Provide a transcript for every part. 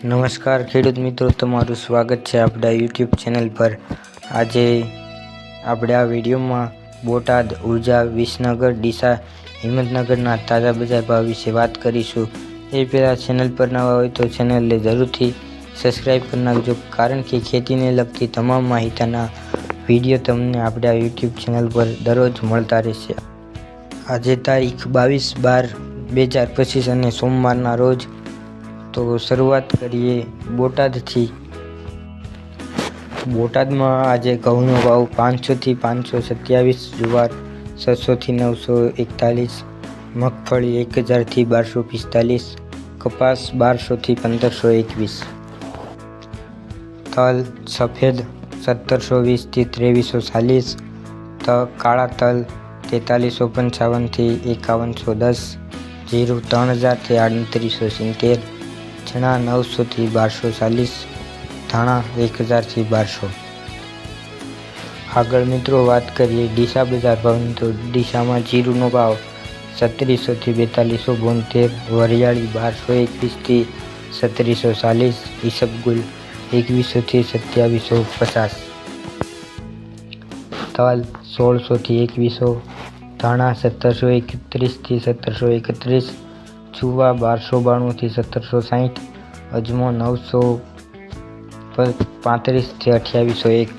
નમસ્કાર ખેડૂત મિત્રો, તમારું સ્વાગત છે આપણા યુટ્યુબ ચેનલ પર. આજે આપણે આ વિડીયોમાં બોટાદ, ઊર્જા, વિસનગર, ડીસા, હિંમતનગરના તાજા બજાર ભાવ વિશે વાત કરીશું. એ પહેલાં ચેનલ પર નવા હોય તો ચેનલને જરૂરથી સબસ્ક્રાઈબ કરી નાખજો, કારણ કે ખેતીને લગતી તમામ માહિતીના વીડિયો તમને આપણા યુટ્યુબ ચેનલ પર દરરોજ મળતા રહેશે. આજે તારીખ બાવીસ બાર, બે હજાર પચીસ અને સોમવારના રોજ તો શરૂઆત કરીએ બોટાદથી. બોટાદમાં આજે ઘઉંનો ભાવ પાંચસોથી પાંચસો સત્યાવીસ, જુવાર છસોથી નવસો એકતાલીસ, મગફળી એક હજારથી બારસો પિસ્તાલીસ, કપાસ બારસોથી પંદરસો એકવીસ. તલ સફેદ સત્તરસો વીસથી ત્રેવીસો ચાલીસ, ત કાળા તલ તેતાલીસો પંચાવનથી એકાવનસો દસ, જીરું ત્રણ હજારથી આડત્રીસો સિત્તેર ચણા નવસોથી બારસો ચાલીસ, ધાણા એક હજારથી બારસો. આગળ મિત્રો વાત કરીએ ડીસા બજાર ભાવની તો ડીસામાં જીરુનો ભાવ સત્રીસોથી બેતાલીસો બોતેર, વરિયાળી બારસો એકવીસથી સત્રીસો ચાલીસ, ઈસબગુલ એકવીસોથી સત્યાવીસો પચાસ. તલ સોળસોથી એકવીસો, ધાણા સત્તરસો એકત્રીસથી સત્તરસો એકત્રીસ ચુવા બારસો બાણુંથી સત્તરસો સાહીઠ અજમો નવસો પાંત્રીસથી અઠ્યાવીસો એક.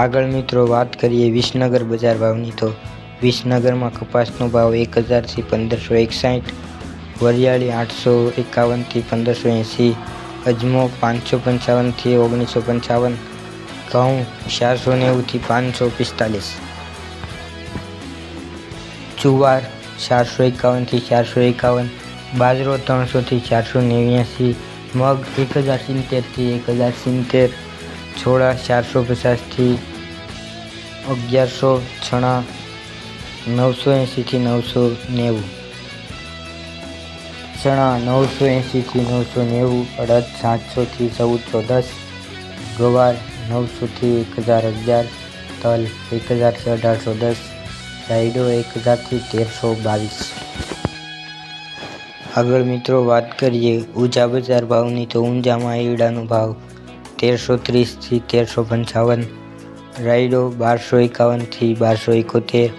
આગળ મિત્રો વાત કરીએ વિસનગર બજાર ભાવની તો વિસનગરમાં કપાસનો ભાવ એક હજારથી પંદરસો એકસાઠ વરિયાળી આઠસો એકાવનથી પંદરસો એંસી, અજમો પાંચસો પંચાવનથી ઓગણીસો પંચાવન, ઘઉં ચારસો નેવુંથી પાંચસો પિસ્તાલીસ. જુવાર ચારસો એકાવનથી ચારસો એકાવન, બાજરો ત્રણસોથી ચારસો નેવ્યાસી, મગ એક હજાર સિત્તેરથી એક હજાર સિત્તેર, છોડા ચારસો પચાસથી અગિયારસો છણા, નવસો એંશીથી નવસો નેવું. ચણા નવસો એંશીથી નવસો નેવું, અડદ સાતસોથી ચૌદસો દસ, ગવાર નવસોથી એક હજાર અગિયાર, તલ એક હજારથી અઢારસો દસ રાયડો એક હજારથી તેરસો બાવીસ. આગળ મિત્રો વાત કરીએ ઊંચા બજાર ભાવની તો ઊંઝામાં ઈડાનો ભાવ તેરસો ત્રીસથી તેરસો પંચાવન. રાયડો બારસો એકાવનથી બારસો એકોતેર.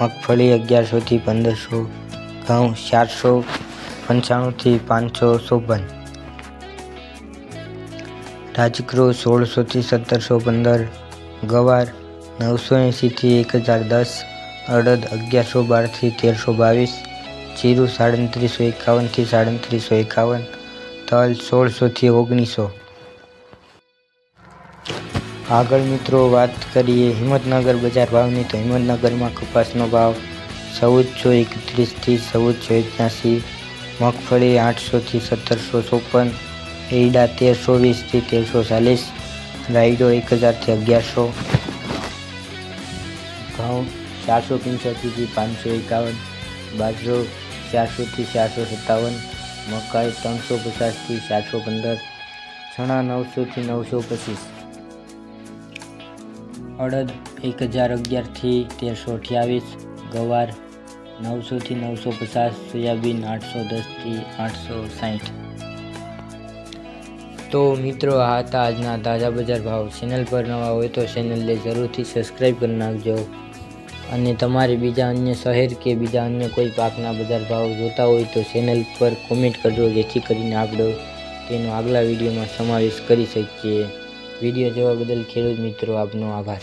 મગફળી અગિયારસોથી પંદરસો. ઘઉં ચારસો પંચાણુંથી પાંચસો ચોપન. રાજક્રો સોળસોથી સત્તરસો પંદર. ગવાર નવસો એંશીથી એક હજાર દસ. અડદ અગિયારસો બારથી તેરસો બાવીસ, જીરું સાડત્રીસો એકાવનથી સાડત્રીસો એકાવન, તલ સોળસોથી ઓગણીસો. આગળ મિત્રો વાત કરીએ હિંમતનગર બજાર ભાવની. તો હિંમતનગરમાં કપાસનો ભાવ ચૌદસો એકત્રીસથી ચૌદસો એક્યાસી, મગફળી આઠસોથી સત્તરસો ચોપન એડા તેરસો વીસથી તેરસો ચાલીસ, રાયડો એક હજારથી અગિયારસો. ઘઉં ચારસો પંચ્યાસીથી પાંચસો એકાવન બાજરો ચારસોથી ચારસો સત્તાવન, મકાઈ ત્રણસો પચાસથી ચારસો પંદર ચણા નવસોથી નવસો પચીસ અડદ એક હજાર અગિયારથી તેરસો અઠ્યાવીસ ગવાર નવસોથી નવસો પચાસ સોયાબીન આઠસો દસથી આઠસો સાઠ તો મિત્રો, આ હતા આજના તાજા બજાર ભાવ. ચેનલ પર નવા હોય તો ચેનલને જરૂરથી સબસ્ક્રાઈબ કરી નાખજો. અને તમારે બીજા અન્ય શહેર કે બીજા અન્ય કોઈ પાકના બજાર ભાવ જોતા હોય તો ચેનલ પર કોમેન્ટ કરજો, જેથી કરીને આપણે તેનો આગલા વિડીયોમાં સમાવેશ કરી શકીએ. વીડિયો જોવા બદલ ખેડૂત મિત્રો આપનો આભાર.